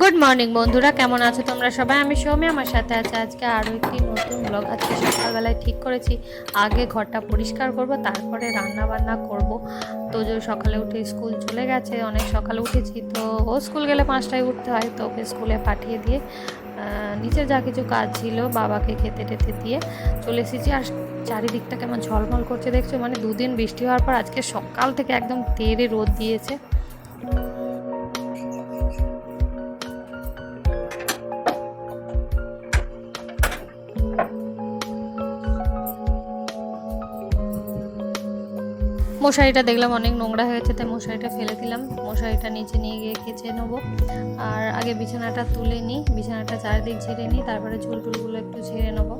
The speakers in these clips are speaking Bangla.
গুড মর্নিং বন্ধুরা। কেমন আছো তোমরা সবাই? আমি সৌমি আমার সাথে আছে আজকে আরও একটি নতুন ব্লগ আজকে সকালবেলায় ঠিক করেছি, আগে ঘরটা পরিষ্কার করব, তারপরে রান্না বান্না করব। তো যে সকালে উঠে স্কুল চলে গেছে, অনেক সকালে উঠেছি, তো ও স্কুল গেলে পাঁচটায় উঠতে হয়, তো ওকে স্কুলে পাঠিয়ে দিয়ে নিচের যা কিছু কাজ ছিল, বাবাকে খেতে টেতে দিয়ে চলে এসেছি। আর চারিদিকটা কেমন ঝলমল করছে দেখছ? মানে দুদিন বৃষ্টি হওয়ার পর আজকে সকাল থেকে একদম তেরে রোদ দিয়েছে। মশারিটা দেখলাম অনেক নোংরা হয়েছে তাই মশারিটা ফেলে দিলাম। মশারিটা নিচে নিয়ে গিয়ে কেচে নেব। আর আগে বিছানাটা তুলে নিই, বিছানাটা চারিদিক ঝেড়ে নিই, তারপরে চুল টুলগুলো একটু ঝেড়ে নেব।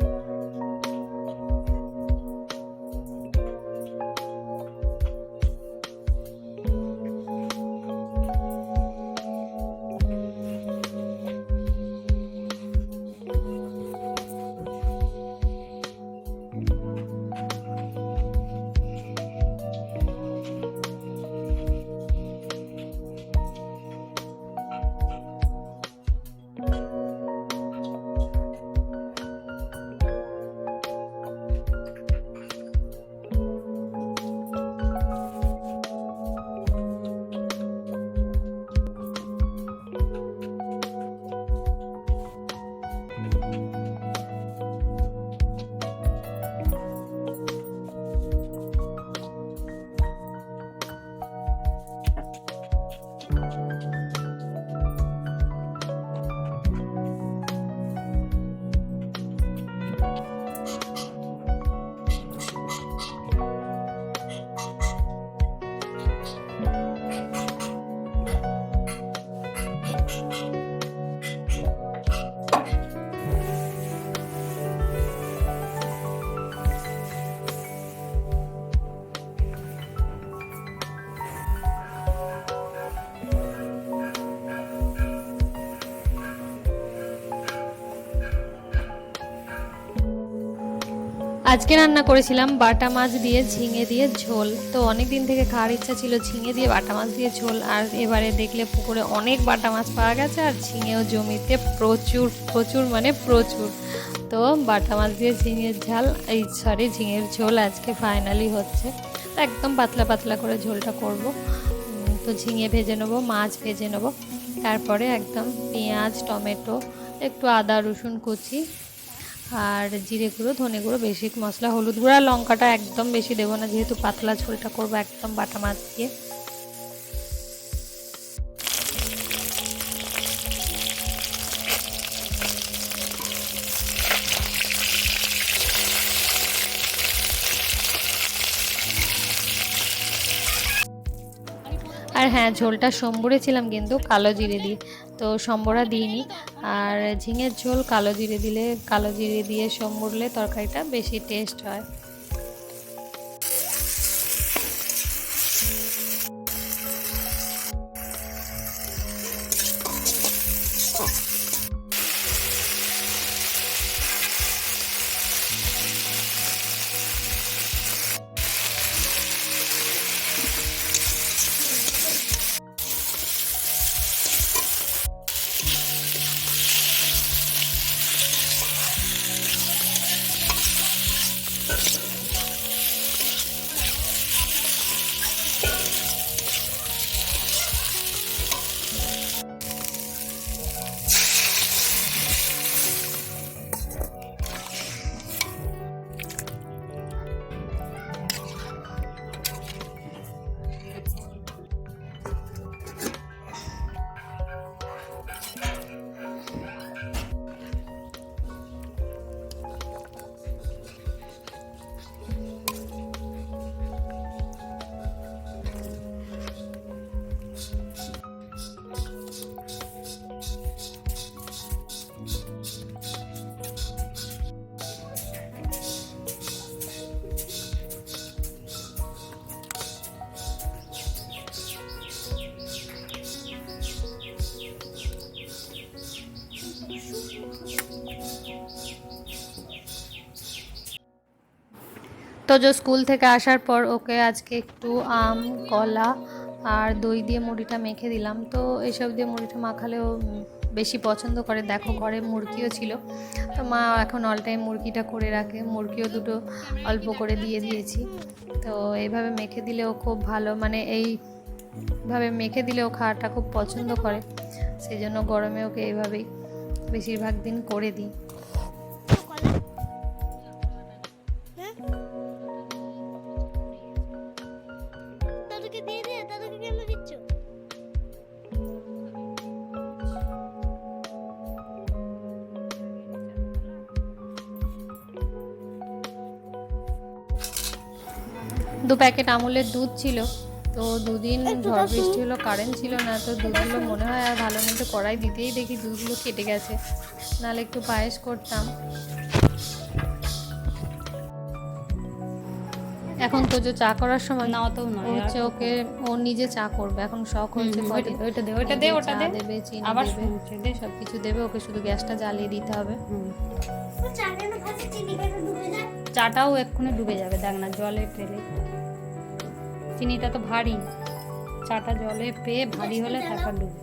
you আজকে রান্না করেছিলাম বাটা মাছ দিয়ে ঝিঙে দিয়ে ঝোল। তো অনেক দিন থেকে খাওয়ার ইচ্ছা ছিল ঝিঙে দিয়ে বাটা মাছ দিয়ে ঝোল, আর এবারে দেখলে পুকুরে অনেক বাটা মাছ পাওয়া গেছে আর ঝিঙেও জমিতে প্রচুর প্রচুর মানে প্রচুর। তো বাটা মাছ দিয়ে ঝিঙের ঝাল, এই সরি ঝিঙের ঝোল আজকে ফাইনালি হচ্ছে। একদম পাতলা পাতলা করে ঝোলটা করব। তো ঝিঙে ভেজে নেব, মাছ ভেজে নেব। তারপরে একদম পেঁয়াজ, টমেটো, একটু আদা, রসুন কুচি আর জিরে গুঁড়ো, ধনে গুঁড়ো বেশি মশলা, হলুদ গুঁড়া লঙ্কাটা একদম বেশি দেবো না, যেহেতু পাতলা ঝোলটা করব একদম বাটা মাছ দিয়ে। আর হ্যাঁ ঝোলটা সম্বরে ছিলাম কিন্তু কালো জিরে দিয়ে, তো সম্বরা দিইনি। আর ঝিঙের ঝোল কালো জিরে দিলে, কালো জিরে দিয়ে সম্বরলে তরকারিটা বেশি টেস্ট হয়। তো যে স্কুল থেকে আসার পর ওকে আজকে একটু আম, কলা আর দই দিয়ে মুড়িটা মেখে দিলাম। তো এইসব দিয়ে মুড়িটা মাখালেও বেশি পছন্দ করে। দেখো ঘরে মুরগিও ছিল। তো মা এখন অল টাইম মুরগিটা করে রাখে। মুরগিও দুটো অল্প করে দিয়ে দিয়েছি। তো এইভাবে মেখে দিলেও খুব ভালো। মানে এইভাবে মেখে দিলেও খাওয়াটা খুব পছন্দ করে। সেই জন্য গরমে ওকে এইভাবেই বেশিরভাগ দিন করে দিই। দু প্যাকেট আমুলের দুধ ছিল তো দুদিন ঝড় বৃষ্টি হলো কারেন্ট ছিল না তো দুধগুলো মনে হয় আর ভালো মতো কড়াই দিতেই দেখি দুধগুলো কেটে গেছে। নাহলে একটু পায়েস করতাম। এখন তো যে চা করার সময় না অতও ও নয় হচ্ছে ওকে ও নিজে চা করবে এখন শখ হয়েছে হুম, ওইটা দে, ওইটা দে, ওটা দে। দেবে চিনি আবার দে। সব কিছু দেবে ওকে শুধু গ্যাসটা জ্বালিয়ে দিতে হবে। চাটাও এক্ষুনি ডুবে যাবে দেখ না জলে পেলে চিনিটা তো ভারী। চাটা জলে পেয়ে ভারী হলে তারপর ডুবে।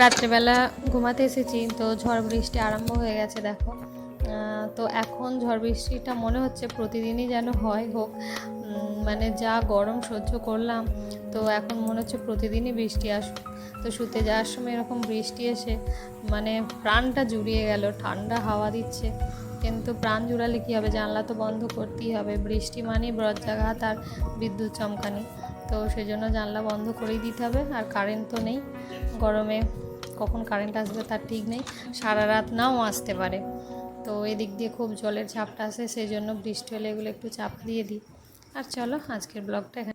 রাত্রেবেলা ঘুমাতে এসেছি তো ঝড় বৃষ্টি আরম্ভ হয়ে গেছে দেখো। তো এখন ঝড় বৃষ্টিটা মনে হচ্ছে প্রতিদিনই যেন হয় হোক। মানে যা গরম সহ্য করলাম তো এখন মনে হচ্ছে প্রতিদিনই বৃষ্টি আসুক। তো শুতে যাওয়ার সময় এরকম বৃষ্টি এসে মানে প্রাণটা জুড়িয়ে গেল ঠান্ডা হাওয়া দিচ্ছে। কিন্তু প্রাণ জুড়ালে কী হবে? জানলা তো বন্ধ করতেই হবে। বৃষ্টি মানেই বজ্রাঘাত আর বিদ্যুৎ চমকানি। তো সেই জন্য জানলা বন্ধ করেই দিতে হবে। আর কারেন্ট তো নেই। গরমে কখন কারেন্ট আসবে তার ঠিক নেই। সারা রাত নাও আসতে পারে। তো এদিক দিয়ে খুব জলের ঝাপটা আসে সেই জন্য বৃষ্টি হলে এগুলো একটু চাপ দিয়ে দিই। আর চলো আজকের ব্লগটা এখানে